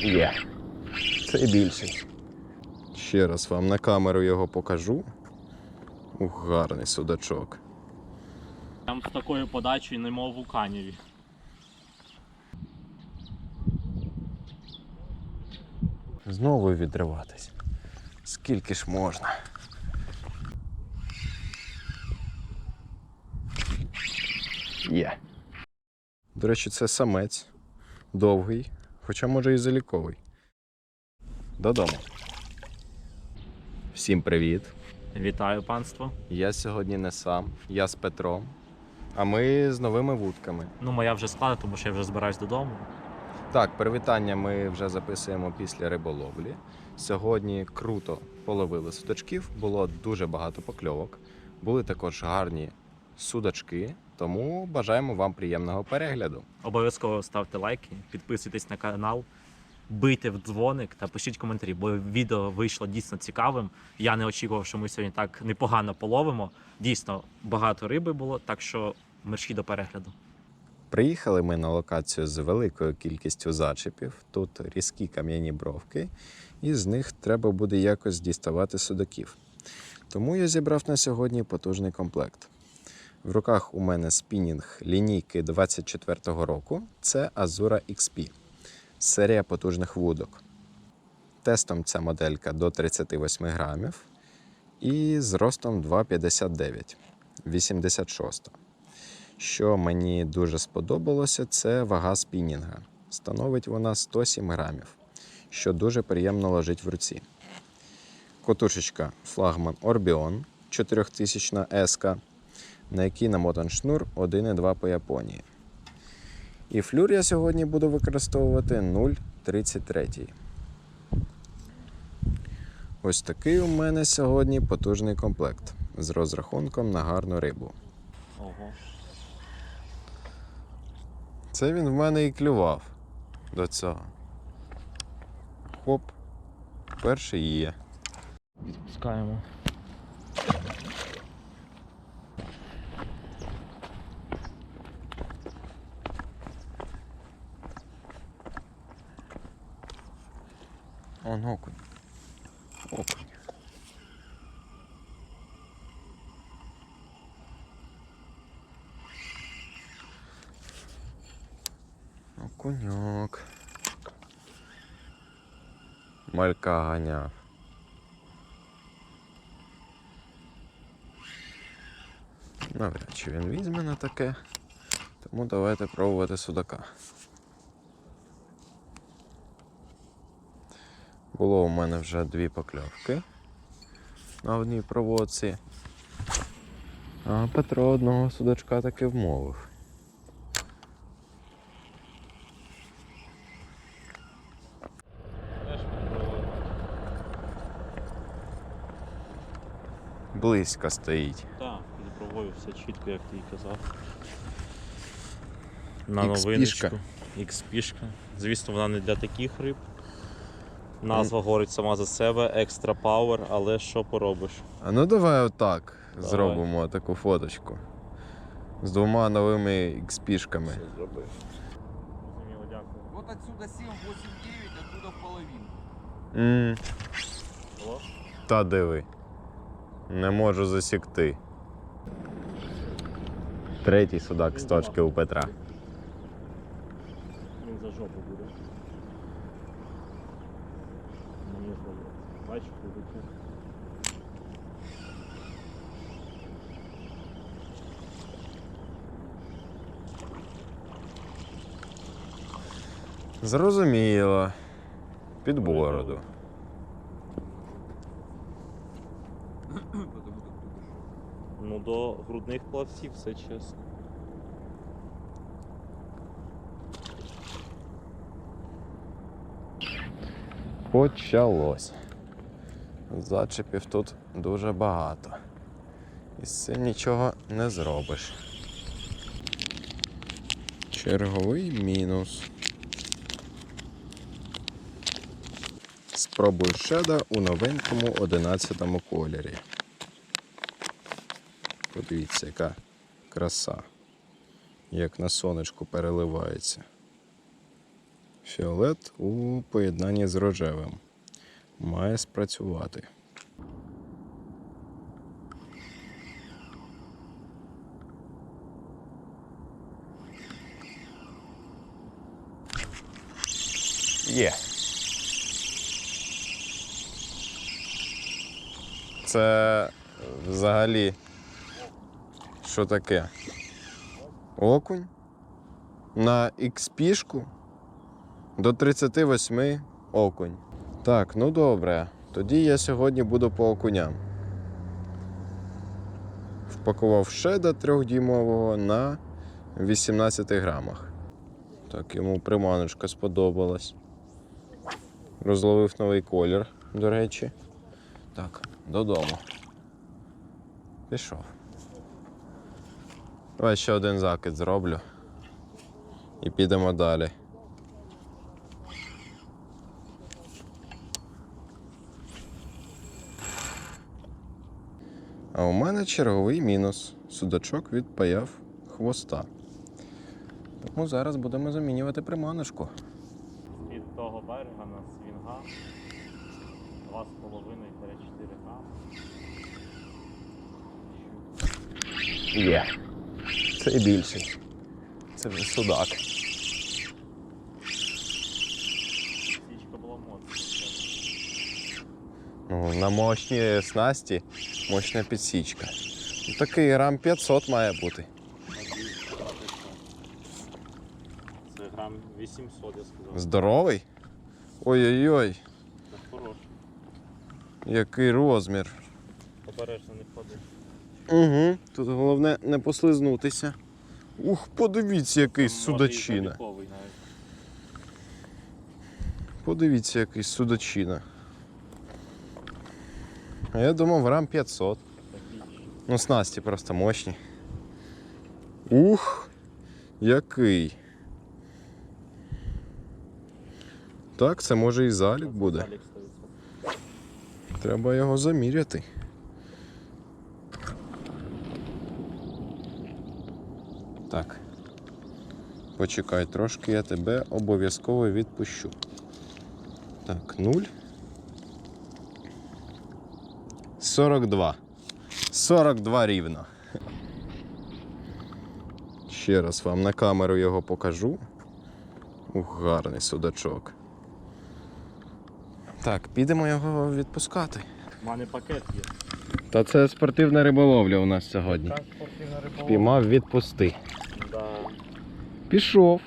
Є. Це більший. Ще раз вам на камеру його покажу. Ух, гарний судачок. Там з такою подачею, немов у каніві. Знову відриватись. Скільки ж можна? Є. До речі, це самець. Довгий, хоча може і заліковий. Додому. Всім привіт. Вітаю панство. Я сьогодні не сам, я з Петром. А ми з новими вудками. Ну, моя вже склада, тому що я вже збираюсь додому. Так, привітання ми вже записуємо після риболовлі. Сьогодні круто половили судачків, було дуже багато покльовок. Були також гарні судачки, тому бажаємо вам приємного перегляду. Обов'язково ставте лайки, підписуйтесь на канал, бийте в дзвоник та пишіть коментарі, бо відео вийшло дійсно цікавим. Я не очікував, що ми сьогодні так непогано половимо. Дійсно, багато риби було, так що мерщі до перегляду. Приїхали ми на локацію з великою кількістю зачепів. Тут різкі кам'яні бровки, і з них треба буде якось діставати судаків. Тому я зібрав на сьогодні потужний комплект. В руках у мене спінінг лінійки 24-го року. Це Azura XP, серія потужних вудок. Тестом ця моделька до 38 грамів і з ростом 2,59, 86. Що мені дуже сподобалося, це вага спінінга. Становить вона 107 грамів, що дуже приємно лежить в руці. Котушечка флагман Orbion 4000 S, на якій намотан шнур 1,2 по Японії. І флюр я сьогодні буду використовувати 0,33. Ось такий у мене сьогодні потужний комплект з розрахунком на гарну рибу. Ого. Це він в мене і клював до цього. Хоп, перший є. Відпускаємо. Он окунь. Окунь. Окуньок. Малька ганяв. Навряд чи він візьме на таке. Тому давайте пробувати судака. Було у мене вже дві покльовки на одній проводці. А Петро одного судачка таки вмовив. Близько стоїть. Так, під бровою все чітко, як ти і казав. На новиночку. XP-шка. Звісно, вона не для таких риб. Назва говорить сама за себе, екстра пауер, але що поробиш? А ну давай отак Давай. зробимо таку фоточку. З двома новими XP-шками. зробив. Зрозуміло, дякую. Вот отсюда 7, 8, 9, оттуда в половину. Алло? Та диви. Не можу засікти. Третій судак з точки у Петра. Він за жопу буде. Мені Бачиш, куди Зрозуміло. Під бороду. Ну, до грудних плавців все чесно. Почалось. Зачепів тут дуже багато. І з цим нічого не зробиш. Черговий мінус. Спробую шеда у новенькому 11 кольорі. Подивіться, яка краса. Як на сонечку переливається. Фіолет у поєднанні з рожевим. Має спрацювати. Є. Це взагалі що таке? Окунь на XP-шку до 38 окунь. Так, ну добре. Тоді я сьогодні буду по окуням. Впакував шеда 3-дюймового на 18 грамах. Так, йому приманочка сподобалась. Розловив новий колір, до речі. Так, додому. Пішов. Давай ще один закид зроблю. І підемо далі. А у мене черговий мінус. Судачок відпаяв хвоста. Тому зараз будемо замінювати приманочку. Від того берега на свінга 2,5-4 грами. Є. Це і більший. Це вже судак. Січка була моцна. На мощній снасті мощна підсічка. Ну, Такий грам 500 має бути. Це грам 800, я сказав. Здоровий? Ой-ой-ой, Це хороший. який розмір. Обережно не впади. Угу. Тут головне не послизнутися. Ух, подивіться, який судачина. Подивіться, який судачина. А я думав, грам 500. Ну, снасті просто мощні. Ух, який. Так, це може і залік буде. Треба його заміряти. Так. Почекай трошки, я тебе обов'язково відпущу. Так, 0. 42. 42 рівно. Ще раз вам на камеру його покажу. Ух, гарний судачок. Так, підемо його відпускати. У мене пакет є. Та це спортивна риболовля у нас сьогодні. Так, спортивна риболовля. Піймав відпусти. Да. Пішов.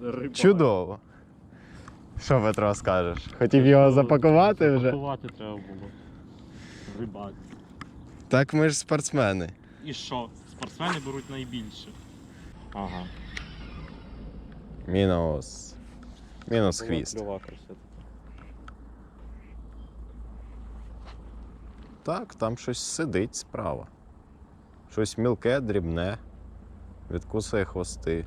Риба. Чудово. Що Петро скажеш? Хотів його запакувати вже? Запакувати треба було. Рибак. Так ми ж спортсмени. І що? Спортсмени беруть найбільше. Ага. Мінус. Мінус хвіст. Так, там щось сидить справа. Щось мілке, дрібне. Відкусує хвости.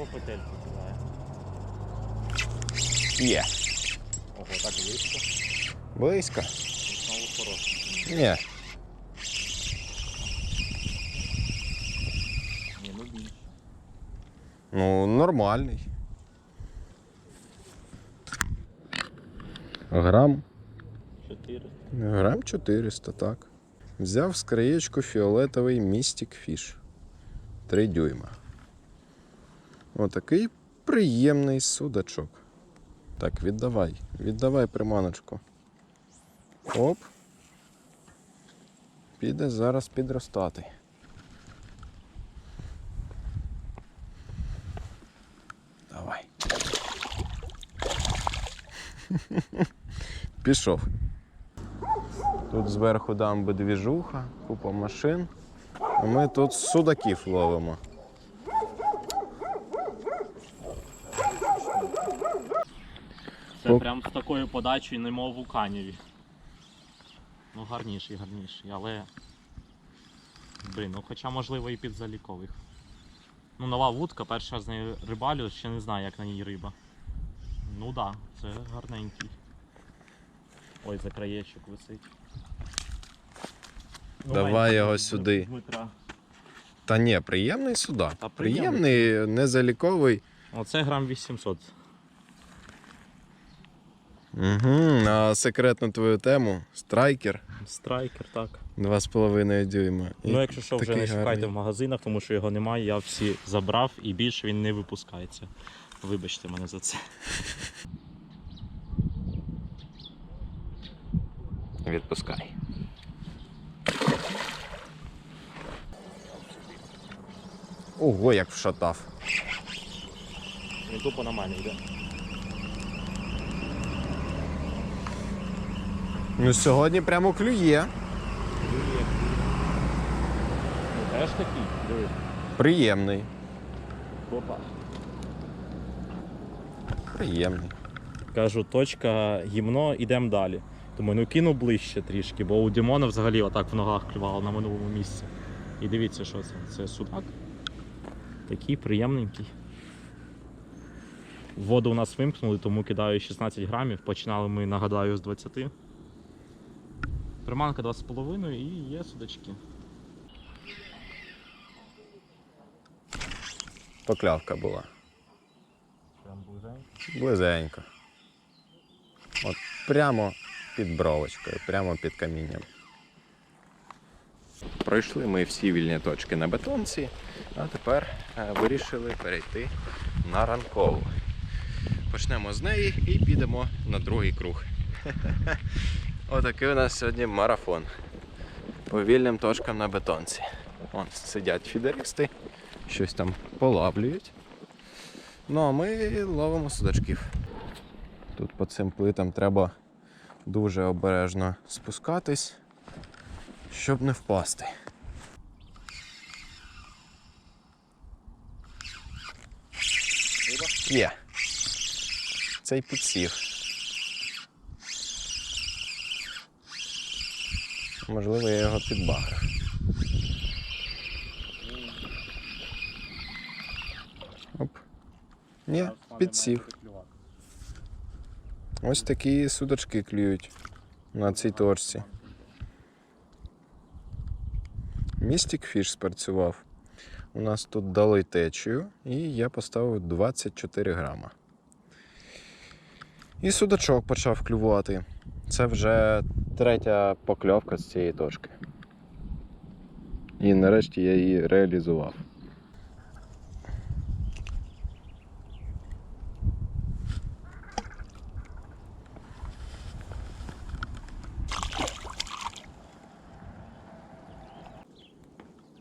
Тупо петельку кидає. Є. Ого, так близько. Близько. Знову хороший. Ні. Ні, ну більше. Ну, нормальний. Грам. 400. Грам 400, так. Взяв з краєчку фіолетовий Mystic Fish. 3 дюйма. Отакий приємний судачок. Так, віддавай. Віддавай приманочку. Оп. Піде зараз підростати. Давай. Пішов. Тут зверху дамби двіжуха, купа машин. Ми тут судаків ловимо. Це Оп. прям з такою подачею, немов у каніві. Ну гарніший, гарніший, але. Блін, ну хоча можливо і під залікових. Ну, нова вудка, перший раз з нею рибалю, ще не знаю, як на ній риба. Ну так, да, це гарненький. Ой, за краєчок висить. Давай Давай, його сюди. Дмитра. Та ні, приємний судак. Та приємний. приємний, незаліковий. Оце грам 800. Угу. А секретну твою тему страйкер Страйкер, так. 2,5 дюйма. І Ну, якщо що, вже не шукайте гарний. в магазинах, тому що його немає, я всі забрав і більше він не випускається. Вибачте мене за це. Відпускай. Ого, як вшатав. Він тупо на мене йде. Ну сьогодні прямо клює. Ну, теж такий, диви. Приємний. Опа. Приємний. Кажу, точка гімно, ідемо далі. Тому ну кину ближче трішки, бо у Дімона взагалі отак в ногах клювало на минулому місці. І дивіться, що це. Це судак. Такий приємненький. Воду у нас вимкнули, тому кидаю 16 грамів. Починали ми, нагадаю, з 20. Приманка 2,5 і є судачки. Поклявка була. Прям близенько. Близенько. От прямо під бровочкою, прямо під камінням. Пройшли ми всі вільні точки на бетонці, а тепер е, вирішили перейти на ранкову. Почнемо з неї і підемо на другий круг. Отакий у нас сьогодні марафон. По вільним точкам на бетонці. Вон сидять фідеристи, щось там полавлюють. Ну а ми ловимо судачків. Тут по цим плитам треба дуже обережно спускатись, щоб не впасти. Є. Цей підсів. Можливо, я його підбагрив. Оп. Ні, підсів. Ось такі судочки клюють на цій точці. Містік фіш спрацював. У нас тут дали течію, і я поставив 24 грама. І судачок почав клювати. Це вже третя покльовка з цієї точки. І нарешті я її реалізував.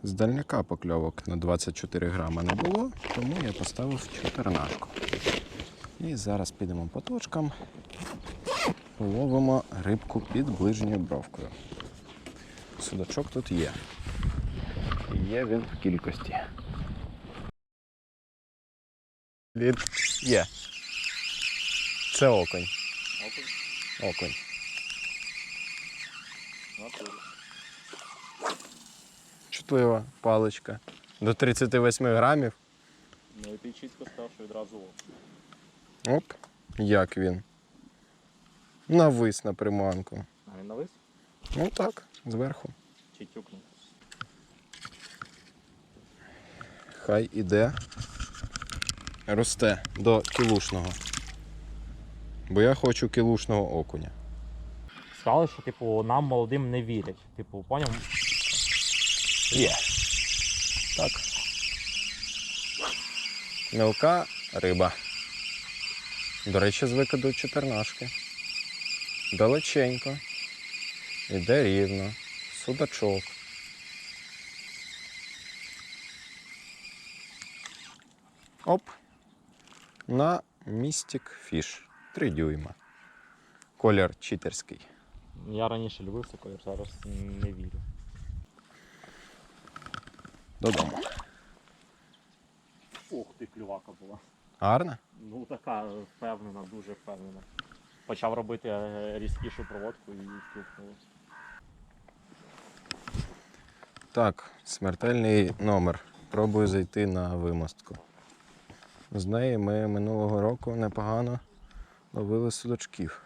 З дальняка покльовок на 24 грама не було, тому я поставив чотирнашку. І зараз підемо по точкам, половимо рибку під ближньою бровкою. Судачок тут є. І Є він в кількості. Лід є. Це оконь. Оконь. Чутлива паличка. До 38 грамів. Ну і ти чітко сказав, що відразу лов. Оп, як він. Навис на приманку. А він навис Ну так, зверху. чи тюкнув? Хай іде. Росте до кілушного. Бо я хочу кілушного окуня. Сказали, що типу нам молодим не вірять. Типу, поняв? Є. Так. Мілка риба. До речі, з викиду чотирнашки. Далеченько. Іде рівно. Судачок. Оп. На містік фіш. Три дюйма. Колір читерський. Я раніше любив цей колір, зараз не вірю. Додому. Ух ти, клювака була. Гарно? Ну така впевнена, дуже впевнена. Почав робити е, різкішу проводку і втюкнуло. Так, смертельний номер. Пробую зайти на вимостку. З неї ми минулого року непогано ловили судочків.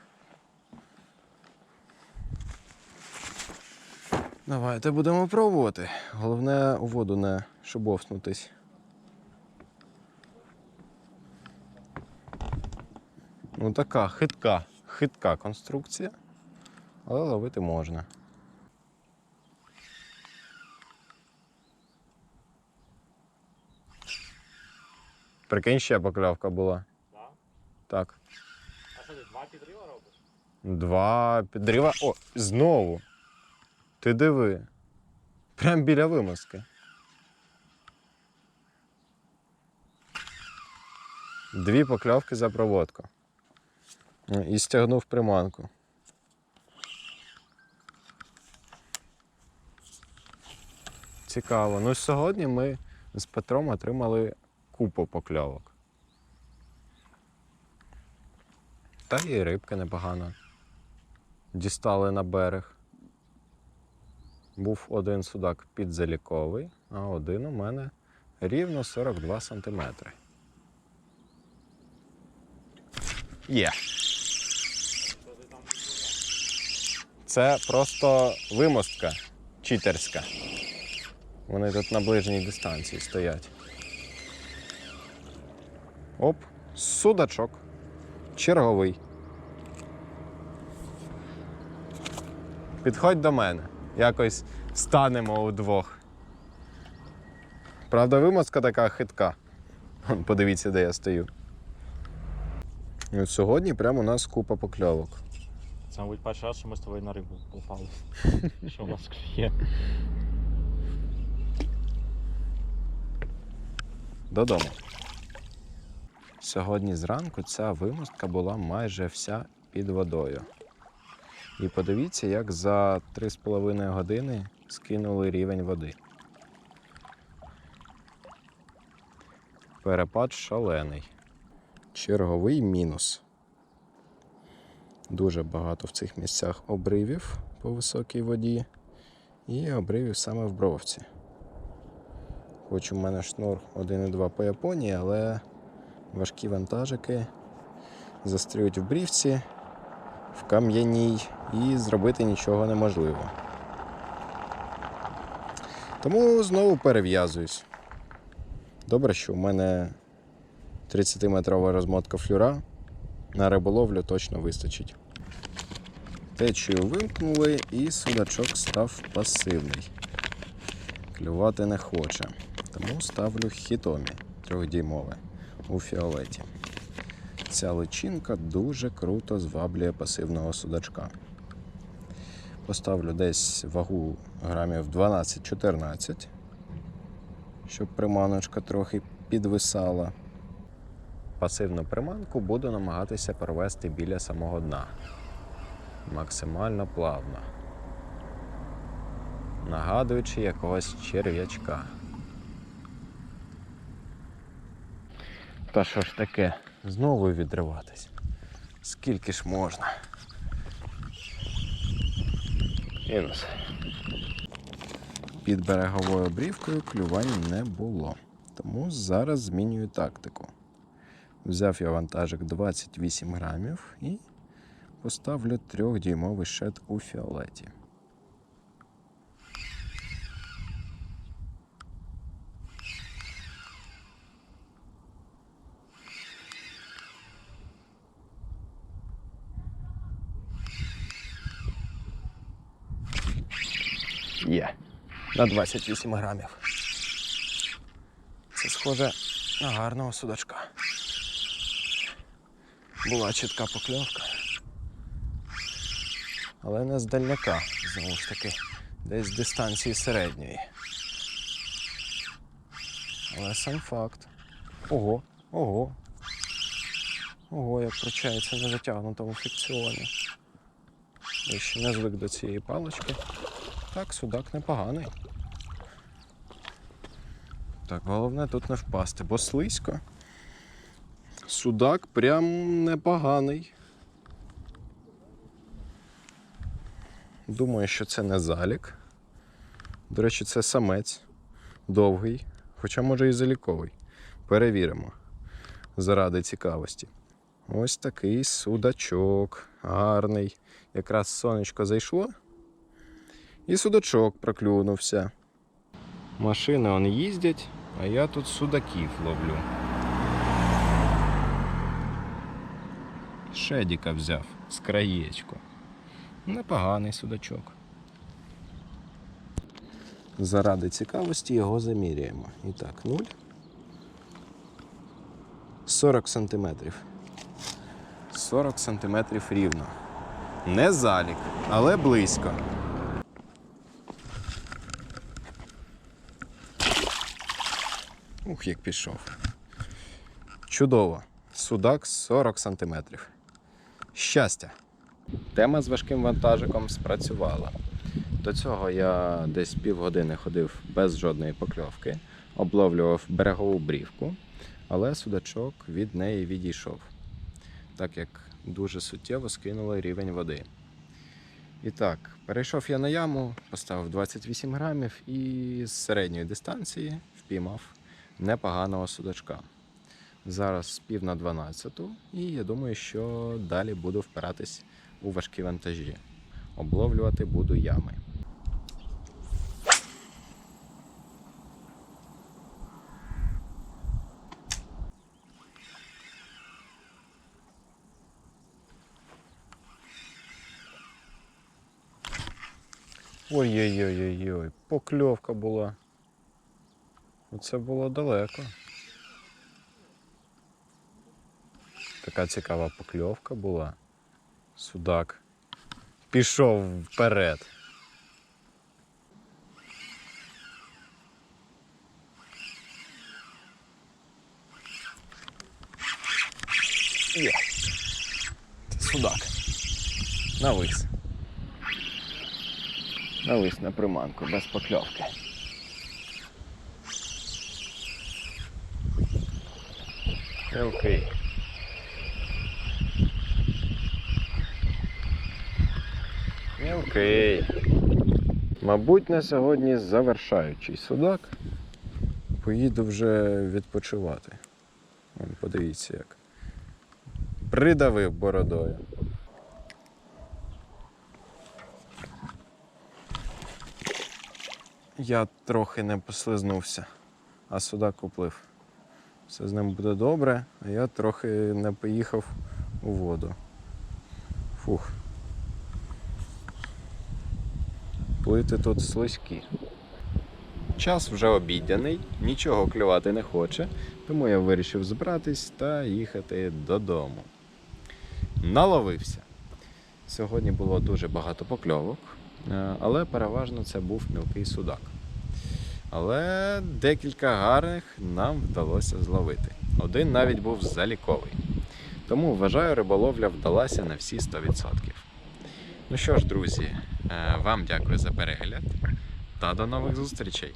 Давайте будемо пробувати. Головне у воду не шибовснутись. Ну така хитка, хитка конструкція, але ловити можна. Прикинь, ще поклявка була. Да? Так. А що ти два підрива робиш? Два підрива. О, знову. Ти диви. Прям біля вимазки. Дві покльовки за проводку. І стягнув приманку. Цікаво. Ну, сьогодні ми з Петром отримали купу покльовок. Та і рибка непогана. Дістали на берег. Був один судак підзаліковий, а один у мене рівно 42 сантиметри. Є. Це просто вимостка читерська. Вони тут на ближній дистанції стоять. Оп, судачок. Черговий. Підходь до мене. Якось станемо удвох. Правда, вимазка така хитка. Подивіться, де я стою. Сьогодні прямо у нас купа покльовок. Це, мабуть, перший раз, що ми з тобою на рибу попали. Що у нас є? Додому. Сьогодні зранку ця вимостка була майже вся під водою. І подивіться, як за 3,5 години скинули рівень води. Перепад шалений. Черговий мінус. Дуже багато в цих місцях обривів по високій воді і обривів саме в бровці. Хоч у мене шнур 1,2 по Японії, але важкі вантажики застрюють в брівці, в кам'яній і зробити нічого неможливо. Тому знову перев'язуюсь. Добре, що у мене 30-метрова розмотка флюра. На риболовлю точно вистачить. Течію вимкнули і судачок став пасивний. Клювати не хоче. Тому ставлю хітомі трьохдіймове у фіолеті. Ця личинка дуже круто зваблює пасивного судачка. Поставлю десь вагу грамів 12-14, щоб приманочка трохи підвисала. Пасивну приманку буду намагатися провести біля самого дна. Максимально плавно. Нагадуючи якогось черв'ячка. Та що ж таке? Знову відриватись. Скільки ж можна? Мінус. Під береговою обрівкою клювань не було. Тому зараз змінюю тактику. Взяв я вантажик 28 грамів і поставлю трьохдіймовий шет у фіолеті. Є. На 28 грамів. Це схоже на гарного судачка. Була чітка покльовка. Але не з дальняка, знову ж таки, десь з дистанції середньої. Але сам факт. Ого, ого. Ого, як пручається на затягнутому фрикціоні. Я ще не звик до цієї палички. Так, судак непоганий. Так, головне тут не впасти, бо слизько. Судак прям непоганий. Думаю, що це не залік. До речі, це самець довгий, хоча може і заліковий. Перевіримо заради цікавості. Ось такий судачок, гарний. Якраз сонечко зайшло. І судачок проклюнувся. Машини он їздять, а я тут судаків ловлю. Шедіка взяв з краєчку. Непоганий судачок. Заради цікавості його заміряємо. І так, 0. 40 сантиметрів. 40 сантиметрів рівно. Не залік, але близько. Ух, як пішов. Чудово. Судак 40 сантиметрів. Щастя. Тема з важким вантажиком спрацювала. До цього я десь півгодини ходив без жодної покльовки, обловлював берегову брівку, але судачок від неї відійшов, так як дуже суттєво скинули рівень води. І так, перейшов я на яму, поставив 28 грамів і з середньої дистанції впіймав непоганого судачка. Зараз пів на 12, і я думаю, що далі буду впиратись у важкі вантажі. Обловлювати буду ями. Ой-ой-ой-ой, покльовка була. Оце було далеко. Така цікава покльовка була. Судак пішов вперед. Є. Це судак. Навис. Навис на приманку без покльовки. Окей. Окей. Мабуть, на сьогодні завершаючий судак. Поїду вже відпочивати. Вон, подивіться як. Придавив бородою. Я трохи не послизнувся, а судак уплив. Все з ним буде добре, а я трохи не поїхав у воду. Фух. Плити тут слизькі. Час вже обідяний, нічого клювати не хоче, тому я вирішив збиратись та їхати додому. Наловився. Сьогодні було дуже багато покльовок, е, але переважно це був мілкий судак. Але декілька гарних нам вдалося зловити. Один навіть був заліковий. Тому вважаю, риболовля вдалася на всі 100%. Ну що ж, друзі, е, вам дякую за перегляд та до нових зустрічей!